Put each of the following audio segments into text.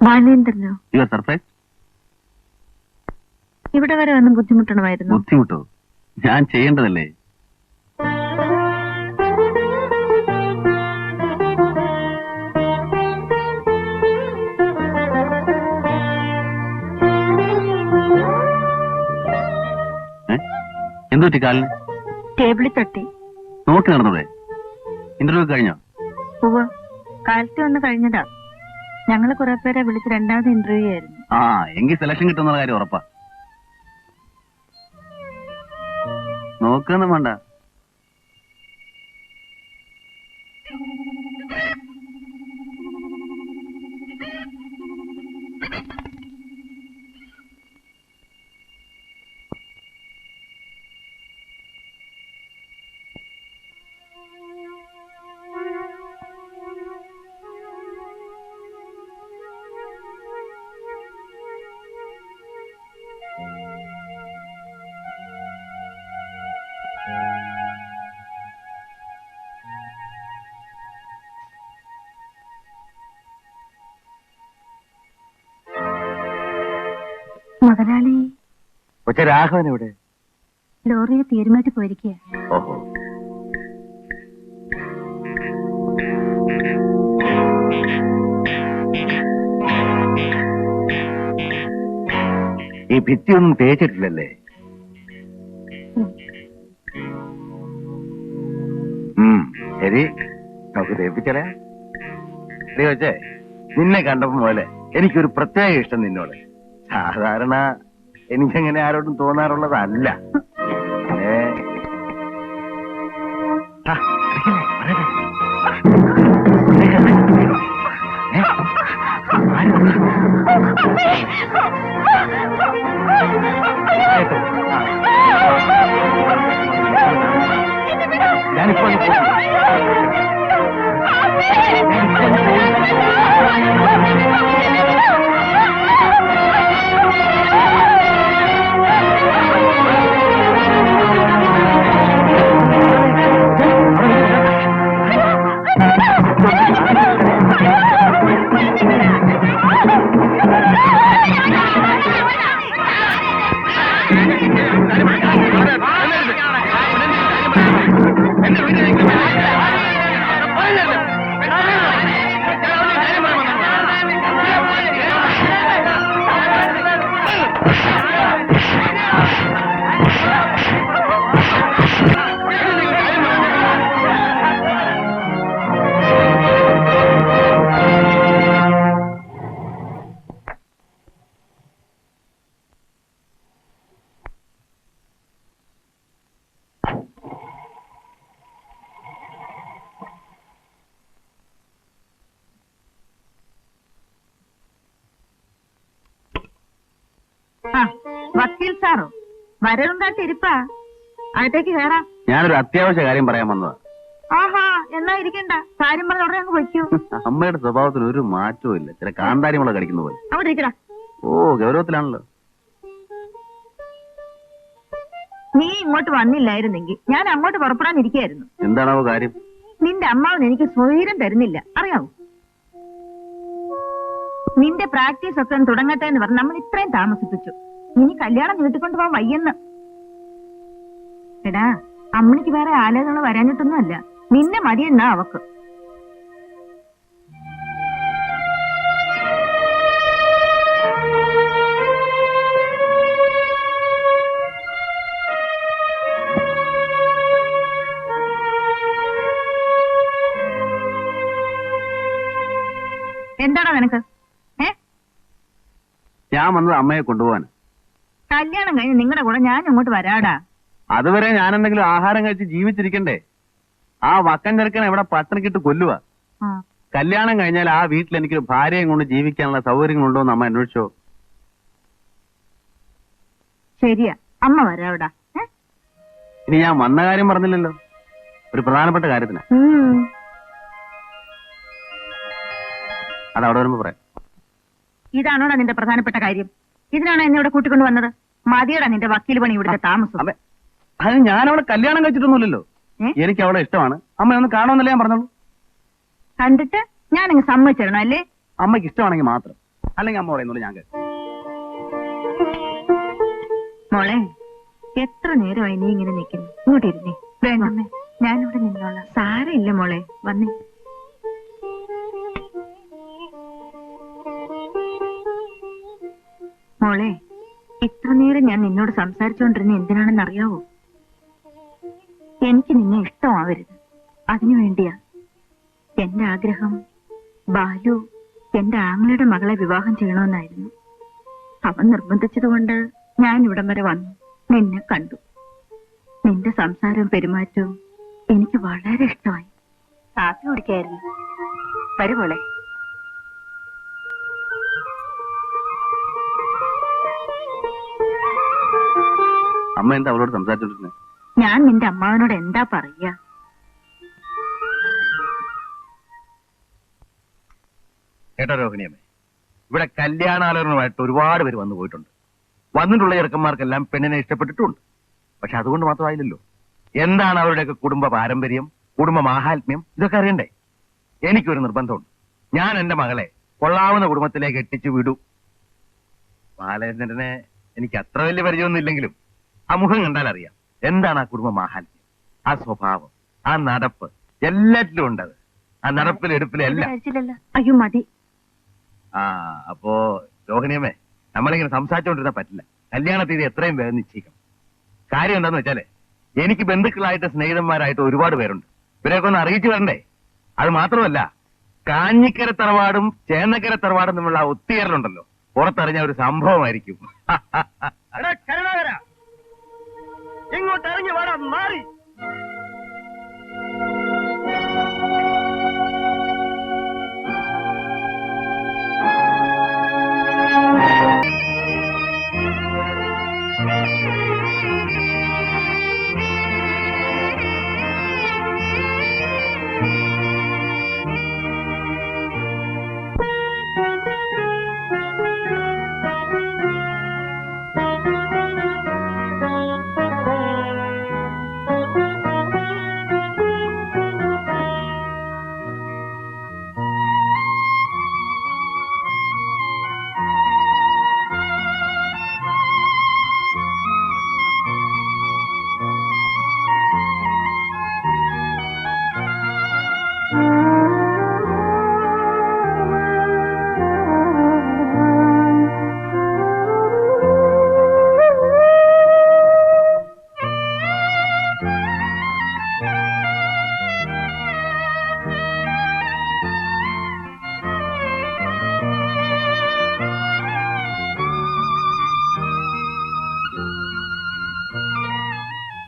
ബാലേന്ദ്രനോ? You are surprise ഇവിടെ വരെ വന്ന് ബുദ്ധിമുട്ടണമായിരുന്നു? ബുദ്ധിമുട്ടോ? ഞാൻ ചെയ്യേണ്ടതല്ലേ? ഏ? എന്ത് പറ്റി കാലിന്? ടേബിളിൽ തട്ടി. നോക്കി നടന്നൂടെ ഇന്റർവ്യൂ കഴിഞ്ഞോ? കാലത്ത് വന്ന് കഴിഞ്ഞതാ. ഞങ്ങൾ കുറെ പേരെ വിളിച്ച് രണ്ടാമത് ഇന്റർവ്യൂ ആയിരുന്നു. ആ എങ്കിൽ സെലക്ഷൻ കിട്ടുന്ന കാര്യം ഉറപ്പാ. നോക്കൊന്നും വേണ്ട. മുതലാളി. കൊച്ച രാഘവൻ എവിടെ? ലോറിയെ തീരുമാറ്റി പോയിരിക്കുക ഓഹോ. ഈ ഭിത്തിയൊന്നും തേച്ചിട്ടില്ലല്ലേ? ശരി. നമുക്ക് തേപ്പിച്ചാലേ നീ വെച്ചേ നിന്നെ കണ്ടപ്പോ പോലെ എനിക്കൊരു പ്രത്യേക ഇഷ്ടം നിന്നോട്. സാധാരണ എനിക്കങ്ങനെ ആരോടും തോന്നാറുള്ളതല്ല. വരവുണ്ടായിട്ട് ഇരിപ്പാ. അകത്തേക്ക് കയറാം ഞാനൊരു അത്യാവശ്യ കാര്യം പറയാൻ വന്നതാ. ആഹാ എന്നാ ഇരിക്കണ്ട. കാര്യം പറഞ്ഞ ഉടനെ അങ്ങ് വയ്ക്കൂ അമ്മയുടെ സ്വഭാവത്തിന് ഒരു മാറ്റവും ഇല്ല. ചില കാന്താരിമുളക് കടിക്കുന്ന പോലെ. അവിടെ ഇരിക്കടാ. ഓ ഗൗരവത്തിലാണല്ലോ. നീ ഇങ്ങോട്ട് വന്നില്ലായിരുന്നെങ്കിൽ ഞാൻ അങ്ങോട്ട് പുറപ്പെടാനിരിക്കായിരുന്നു. എന്താണാവോ കാര്യം? നിന്റെ അമ്മാവൻ എനിക്ക് സ്വൈരം തരുന്നില്ല. അറിയാവോ? നിന്റെ പ്രാക്ടീസ് ഒക്കെ തുടങ്ങട്ടെ എന്ന് പറഞ്ഞ് നമ്മൾ ഇത്രയും താമസിപ്പിച്ചു. ഇനി കല്യാണം നീട്ടിക്കൊണ്ട് പോവാൻ വയ്യെന്ന്. എടാ അമ്മണിക്ക് വേറെ ആലോചനകൾ വരാഞ്ഞിട്ടൊന്നുമല്ല. നിന്നെ മടിയെന്നാ അവക്ക്. എന്താണോ നിനക്ക്? ഞാൻ വന്നത് അമ്മയെ കൊണ്ടുപോകാൻ കല്യാണം കഴിഞ്ഞ് നിങ്ങളുടെ കൂടെ ഞാൻ അങ്ങോട്ട് വരാടാ. അതുവരെ ഞാൻ എന്തെങ്കിലും ആഹാരം കഴിച്ച് ജീവിച്ചിരിക്കണ്ടേ? ആ വക്കൻ ചെറുക്കൻ എവിടെ പട്ടണിക്കിട്ട് കൊല്ലുക കല്യാണം കഴിഞ്ഞാൽ ആ വീട്ടിൽ എനിക്കൊരു ഭാര്യയും കൊണ്ട് ജീവിക്കാനുള്ള സൗകര്യങ്ങളുണ്ടോ എന്ന് അമ്മ അന്വേഷിച്ചോ? ശരിയാ. അമ്മ വരാവിടാ ഇനി ഞാൻ വന്ന കാര്യം പറഞ്ഞില്ലല്ലോ. ഒരു പ്രധാനപ്പെട്ട കാര്യത്തിന്. അതവിടെ അത് അവിടെ വരുമ്പോ പറയാം. ഇതാണോടാ നിന്റെ പ്രധാനപ്പെട്ട കാര്യം? ഇതിനാണോ എന്നെ ഇവിടെ കൂട്ടിക്കൊണ്ട് വന്നത്? മതിയടാ നിന്റെ വക്കീൽ പണി ഇവിടുത്തെ താമസം. അത് ഞാൻ അവളെ കല്യാണം കഴിച്ചിട്ടൊന്നുമില്ലല്ലോ. എനിക്ക് അവളെ ഇഷ്ടമാണ്. അമ്മ ഒന്ന് കാണുമെന്നല്ലേ ഞാൻ പറഞ്ഞോളൂ? കണ്ടിട്ട് ഞാൻ ഞാനങ്ങ് സമ്മതിച്ചിരണം അല്ലേ? അമ്മയ്ക്ക് ഇഷ്ടമാണെങ്കിൽ മാത്രം. അല്ലെങ്കിൽ അമ്മ പറയുന്നുള്ളൂ ഞാൻ മോളെ എത്ര നേരമായി നീ ഇങ്ങനെ നിൽക്കുന്നു? ഇങ്ങോട്ട് ഇരുന്നേ. വേണ്ടമ്മേ ഞാനിവിടെ നിന്നോളാം. സാരമില്ല മോളെ വന്നേ. മോളെ ഇത്ര നേരം ഞാൻ നിന്നോട് സംസാരിച്ചുകൊണ്ടിരുന്ന എന്തിനാണെന്ന് അറിയാവോ? എനിക്ക് നിന്നെ ഇഷ്ടമാവരുത്. അതിനു വേണ്ടിയാ എന്റെ ആഗ്രഹം ബാലു എന്റെ ആംഗ്ലയുടെ മകളെ വിവാഹം ചെയ്യണമെന്നായിരുന്നു. അവൻ നിർബന്ധിച്ചതുകൊണ്ട് ഞാൻ ഇവിടം വരെ വന്നു. നിന്നെ കണ്ടു. നിന്റെ സംസാരവും പെരുമാറ്റവും എനിക്ക് വളരെ ഇഷ്ടമായി. കാപ്പി കുടിക്കായിരുന്നു. വരുമോളെ അമ്മ എന്താ അവളോട് സംസാരിച്ചോണ്ടിരുന്നത് ഞാൻ നിന്റെ അമ്മാവനോട് എന്താ പറയ? കേട്ടോ രോഹിണിയമ്മേ ഇവിടെ കല്യാണാലോചനമായിട്ട് ഒരുപാട് പേര് വന്നു പോയിട്ടുണ്ട്. വന്നിട്ടുള്ള ചെറുക്കന്മാർക്കെല്ലാം പെണ്ണിനെ ഇഷ്ടപ്പെട്ടിട്ടുണ്ട്. പക്ഷെ അതുകൊണ്ട് മാത്രമായില്ലല്ലോ. എന്താണ് അവരുടെയൊക്കെ കുടുംബ പാരമ്പര്യം കുടുംബ മാഹാത്മ്യം? ഇതൊക്കെ അറിയണ്ടേ? എനിക്കൊരു നിർബന്ധമുണ്ട്. ഞാൻ എന്റെ മകളെ കൊള്ളാവുന്ന കുടുംബത്തിലേക്ക് എത്തിച്ചു വിടൂ. ബാലചന്ദ്രനെ എനിക്ക് അത്ര വലിയ പരിചയമൊന്നും ഇല്ലെങ്കിലും ആ മുഖം കണ്ടാൽ അറിയാം. എന്താണ് ആ കുടുംബ മാഹാത്മ്യം? ആ സ്വഭാവം ആ നടപ്പ്. എല്ലാറ്റിലും ഉണ്ടത് ആ നടപ്പിലും എടുപ്പിലും എല്ലാം. അയ്യോ മതി ആ അപ്പോ രോഹിണിയമ്മേ നമ്മളിങ്ങനെ സംസാരിച്ചുകൊണ്ടിരുന്ന പറ്റില്ല. കല്യാണ തീയതി എത്രയും വേഗം നിശ്ചയിക്കണം. കാര്യം എന്താന്ന് വെച്ചാലേ എനിക്ക് ബന്ധുക്കളായിട്ട് സ്നേഹിതന്മാരായിട്ട് ഒരുപാട് പേരുണ്ട്. ഇവരെയൊക്കെ ഒന്ന് അറിയിച്ചു വരണ്ടേ അത് മാത്രമല്ല കാഞ്ഞിക്കര തറവാടും ചേന്നക്കര തറവാടും തമ്മിലുള്ള ആ ഒത്തുചേരലുണ്ടല്ലോ. പുറത്തറിഞ്ഞ ഒരു സംഭവമായിരിക്കും. ഇങ്ങോട്ട് ഇറങ്ങി വേണം മാറി.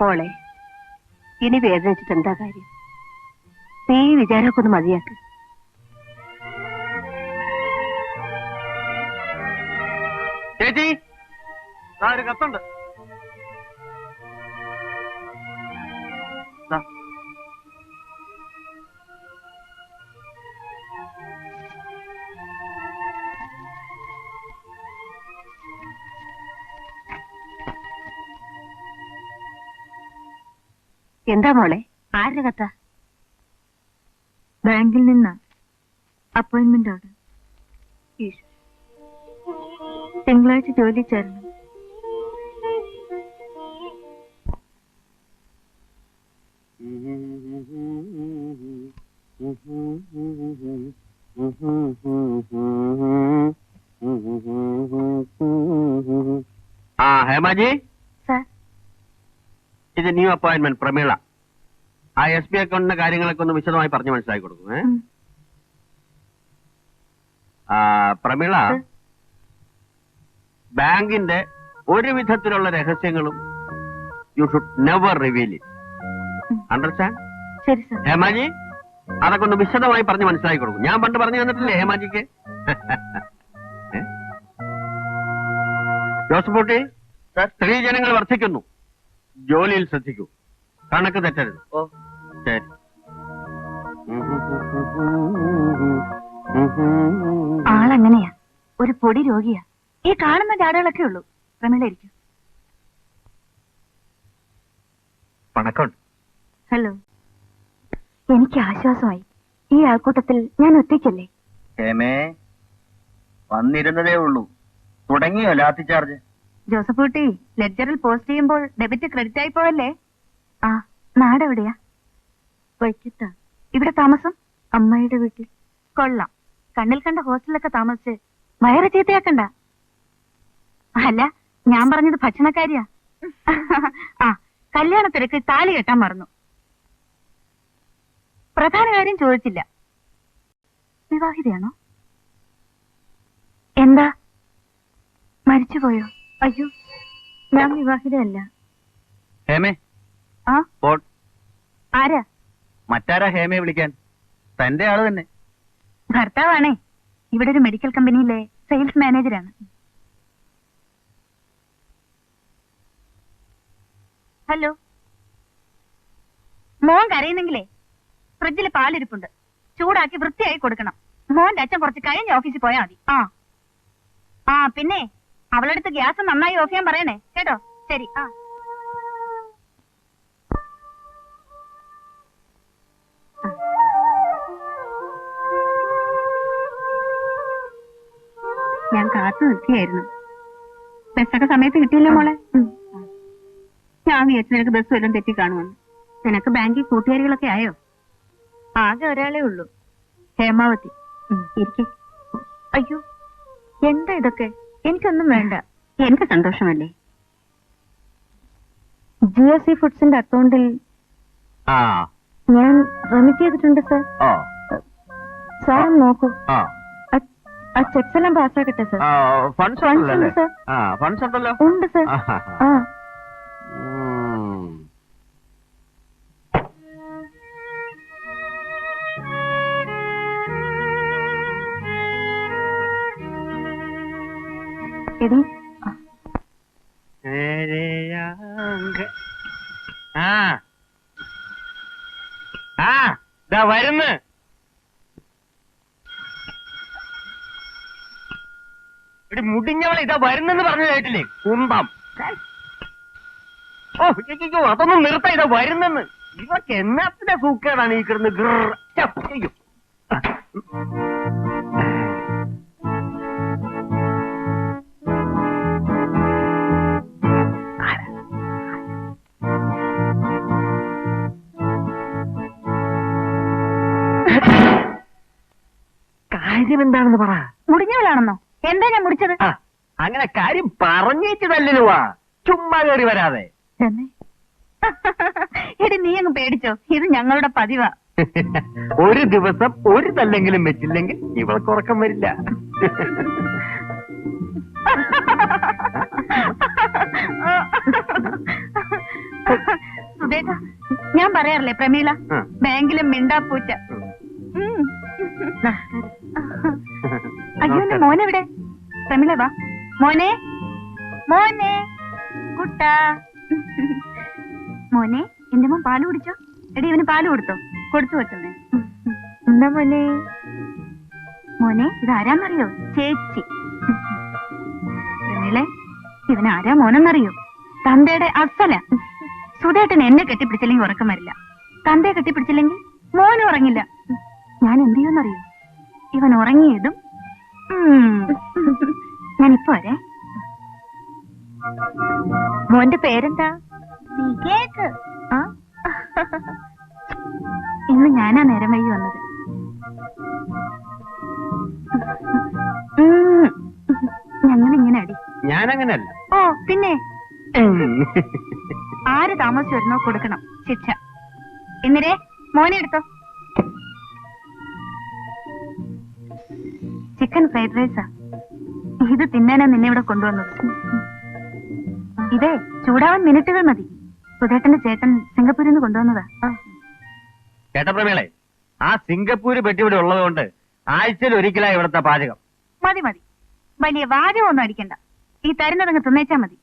മോളെ ഇനി വേദനിച്ചിട്ട് എന്താ കാര്യം? നീ വിചാരമൊക്കെ ഒന്ന് മതിയാക്ക്. ചേച്ചി ഒരു കത്തുണ്ട്. എന്താ മോളെ? ആരുടെ കഥ? ബാങ്കിൽ നിന്ന. അപ്പോയിന്റ്മെന്റ് ഓർഡർ തിങ്കളാഴ്ച ജോലി ചേർന്നു ആ ഹേമാജി? ഇത് ന്യൂ അപ്പോയിന്റ്മെന്റ് പ്രമീള. ആ എസ് ബി അക്കൗണ്ടിന്റെ കാര്യങ്ങളൊക്കെ ഒന്ന് വിശദമായി പറഞ്ഞു മനസ്സിലാക്കി കൊടുക്കും ഏ? പ്രമീള. ബാങ്കിന്റെ ഒരു വിധത്തിലുള്ള രഹസ്യങ്ങളും you should never reveal. Understand ശരി സാർ ഹേമാജി അതൊക്കെ ഒന്ന് വിശദമായി പറഞ്ഞ് മനസ്സിലാക്കി കൊടുക്കും. ഞാൻ പണ്ട് പറഞ്ഞു തന്നിട്ടില്ലേ ഹേമാജിക്ക്? ജോസഫ് കുട്ടി സ്ത്രീ ജനങ്ങൾ വർദ്ധിക്കുന്നു. ജോലിയിൽ ശ്രദ്ധിക്കൂ. കണക്ക് തെറ്റരുത്. ഓ. ശരി. ആളങ്ങനെയാ. ഒരു പൊടി രോഗിയാ. ഈ കാണുന്ന ജാടകളൊക്കെ ഉള്ളൂ. പ്രമിളായിരിക്കും പണക്കുണ്ട്. ഹലോ. എനിക്ക് ആശ്വാസമായി. ഈ ആൾക്കൂട്ടത്തിൽ ഞാൻ ഒറ്റയ്ക്കല്ലേ? ഹേമേ വന്നിരുന്നതേ ഉള്ളൂ. തുടങ്ങിയോ ലാത്തി ചാർജ്? ജോസഫ് കുട്ടി ലെഡ്ജറിൽ പോസ്റ്റ് ചെയ്യുമ്പോൾ ഡെബിറ്റ് ക്രെഡിറ്റ് ആയി പോയല്ലേ ആ നാടെവിടെയാ വൈക്കത്താ. ഇവിടെ താമസം? അമ്മയുടെ വീട്ടിൽ. കൊള്ളാം. കണ്ണിൽ കണ്ട ഹോസ്റ്റലിലൊക്കെ താമസിച്ച് വയറ് ചീത്തയാക്കണ്ട അല്ല ഞാൻ പറഞ്ഞത് ഭക്ഷണക്കാരിയാ. ആ കല്യാണ തിരക്ക് താലി കെട്ടാൻ മറന്നു. പ്രധാന കാര്യം ചോദിച്ചില്ല. വിവാഹിതയാണോ? എന്താ? മരിച്ചുപോയോ? അയ്യോ ഞാൻ വിവാഹിതയല്ല. ഹേമേ. ആ? പോട്ട് ആരാ? മറ്റാരാ ഹേമയെ വിളിക്കാൻ? തന്റെ ആൾ തന്നെ. ഭർത്താവാണേ. ഇവിടെ ഒരു മെഡിക്കൽ കമ്പനിയിലെ സെയിൽസ് മാനേജരാണ് ഹലോ. മോൻ കരയുന്നെങ്കിലേ ഫ്രിഡ്ജിൽ പാലിരിപ്പുണ്ട്. ചൂടാക്കി വൃത്തിയായി കൊടുക്കണം. മോന്റെ അച്ഛൻ കുറച്ച് കഴിഞ്ഞ് ഓഫീസിൽ പോയാൽ മതി. ആ. ആ പിന്നെ? അവളടുത്ത് ഗ്യാസ് നന്നായി ഓഫ് ചെയ്യാൻ പറയണേ. കേട്ടോ? ശരി. ആ. ഞാൻ കാത്തു നിൽക്കുകയായിരുന്നു. ബസ്സൊക്കെ സമയത്ത് കിട്ടിയില്ല മോളെ? ഞാൻ വിചാരിച്ചു നിനക്ക് ബസ് വല്ലതും തെറ്റി കാണുമെന്ന്. നിനക്ക് ബാങ്കിൽ കൂട്ടുകാരികളൊക്കെ ആയോ? ആകെ ഒരാളേ ഉള്ളൂ. ഹേമാവതി. അയ്യോ എന്താ ഇതൊക്കെ? എനിക്കൊന്നും വേണ്ട. എനിക്ക് സന്തോഷമല്ലേ? ജി എസ് സി ഫുഡ്സിന്റെ അക്കൗണ്ടിൽ ആ. ഞാൻ റെമിറ്റ് ചെയ്തിട്ടുണ്ട് സർ ഓ സാർ നോക്കൂ. ആ. ആ- ആ ചെക്സ് എല്ലാം പാസ്സാക്കട്ടെ സർ ഫണ്ട്സ് ഉണ്ടല്ലോ ഉണ്ട് സർ ആ. എടി ആ, ആ. ദാ വരുന്ന്. എടി മുടിഞ്ഞവളെ ഇതാ വരുന്നെന്ന് പറഞ്ഞു കേട്ടില്ലേ? കുന്തം ഓ അയ്യോ അതൊന്നും നിർത്ത ഇതാ വരുന്നെന്ന്. ഇവക്ക് എന്നാത്തിന്റെ സൂക്കേടാണ് ഈ കിടന്ന് ഗ്രർ. ഛെ, കാര്യം എന്താണെന്ന് പറ. മുടിഞ്ഞവളാണെന്നോ എന്താ ഞാൻ മുടിച്ചത്? ആ, അങ്ങനെ കാര്യം പറഞ്ഞേച്ച് തല്ലിനുവാ ചുമ്മാ കയറി വരാതെ. തന്നെ? എടി നീ അങ്ങ് പേടിച്ചോ. ഇത് ഞങ്ങളുടെ പതിവാ. ഒരു ദിവസം ഒരു തല്ലെങ്കിലും വെച്ചില്ലെങ്കിൽ ഇവൾക്ക് ഉറക്കം വരില്ല. സുധേട്ട ഞാൻ പറയാറില്ലേ പ്രമീള? ആ. ബാങ്കിലും മിണ്ടാപ്പൂച്ച മോനെവിടെ? പ്രമിള വാ. മോനെ? മോനെ? കുട്ടാ. മോനെ എന്റെ മോൻ പാൽ കുടിച്ചോ? എടി ഇവന് പാൽ കൊടുത്തോ. കൊടുത്തു വെച്ചേ എന്താ മോനെ? മോനെ ഇതാരാന്നറിയോ? ചേച്ചി. പ്രമിളെ ഇവൻ ആരാ മോനെന്നറിയോ? തന്തയുടെ അസല. സുധേട്ടൻ എന്നെ കെട്ടിപ്പിടിച്ചില്ലെങ്കിൽ ഉറക്കം വരില്ല. തന്തയെ കെട്ടിപ്പിടിച്ചില്ലെങ്കിൽ മോനും ഉറങ്ങില്ല. ഞാൻ എന്ത് ചെയ്യുമെന്നറിയോ? ഇവൻ ഉറങ്ങിയതും. ഞാനിപ്പോ വരെ. മോന്റെ പേരെന്താ? വിവേക്. ആ? ഇന്ന് ഞാനാ നേരം വൈകി വന്നത്. ഉം. ഞങ്ങളിങ്ങനെ അടി. ഞാനങ്ങനല്ല. ഓ പിന്നെ? ആര് താമസിച്ചു വരുന്നോ കൊടുക്കണം. ശിക്ഷ. എന്നിരേ മോനെ എടുത്തോ. ചിക്കൻ ഫ്രൈഡ് റൈസാ ഇത് തിന്നാനാ നിന്നെ ഇവിടെ കൊണ്ടുവന്നത്. ഇതേ ചൂടാവാൻ മിനിറ്റുകൾ മതി. സുധേട്ടന്റെ ചേട്ടൻ സിംഗപ്പൂരിൽ നിന്ന് കൊണ്ടുവന്നതാ. ചേട്ടപ്രമേളെ ആ സിംഗപ്പൂര് പെട്ടി ഇവിടെ ഉള്ളതുകൊണ്ട് ആഴ്ചയിൽ ഒരിക്കലാ ഇവിടുത്തെ പാചകം. മതി മതി. വലിയ വാചകമൊന്നും അടിക്കണ്ട. ഈ തരുന്നതങ്ങ് തിന്നേച്ചാ മതി.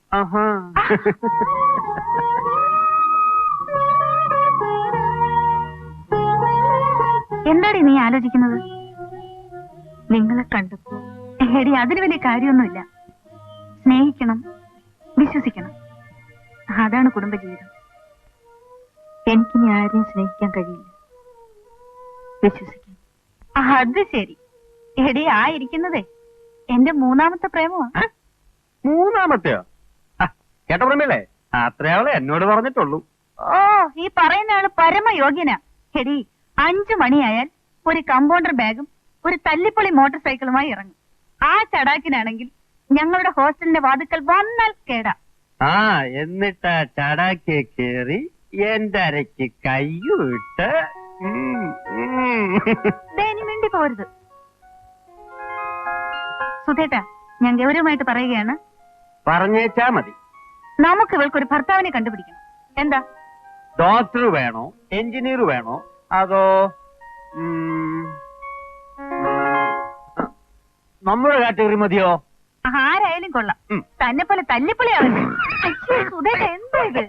എന്താടി നീ ആലോചിക്കുന്നത്? നിങ്ങളെ കണ്ടപ്പോ എടി അതിന് വലിയ കാര്യമൊന്നുമില്ല. സ്നേഹിക്കണം വിശ്വസിക്കണം. അതാണ് കുടുംബജീവിതം. എനിക്കിനി ആരെയും സ്നേഹിക്കാൻ കഴിയില്ല. വിശ്വസിക്കാം അത് ശരി. എടി ആ ഇരിക്കുന്നതേ. എന്റെ മൂന്നാമത്തെ പ്രേമമാ? മൂന്നാമത്തെയോ? കേട്ട പ്രേമല്ലേ പ്രമേലേ അത്രയാളെ എന്നോട് പറഞ്ഞിട്ടുള്ളൂ. ഓ ഈ പറയുന്ന ആൾ പരമയോഗ്യനാ. എടി അഞ്ചു മണിയായാൽ ഒരു കമ്പൗണ്ടർ ബാഗും ഒരു തല്ലിപ്പൊളി മോട്ടോർ സൈക്കിളുമായി ഇറങ്ങും. ആ ചടാക്കിനാണെങ്കിൽ ഞങ്ങളുടെ ഹോസ്റ്റലിന്റെ വാതുക്കൽ വന്നാൽ കേടാ. ആ എന്നിട്ട് ആ ചടാക്കി കേറി എന്റെ അരയ്ക്ക് കയ്യൂട്ട് മിണ്ടി പോരുത്. സുധേട്ടാ ഞാൻ ഗൗരവമായിട്ട് പറയുകയാണ്. പറഞ്ഞേച്ചാ മതി. നമുക്ക് ഇവൾക്കൊരു ഭർത്താവിനെ കണ്ടുപിടിക്കണം. എന്താ? ഡോക്ടർ വേണോ? എഞ്ചിനീയർ വേണോ? അതോ നമ്മുടെ കാറ്റഗറി മതിയോ? ആരായാലും കൊള്ളാം. തന്നെ പോലെ തല്ലിപ്പൊളിയാവുന്നു സുധേട്ട എന്താ ഇത്?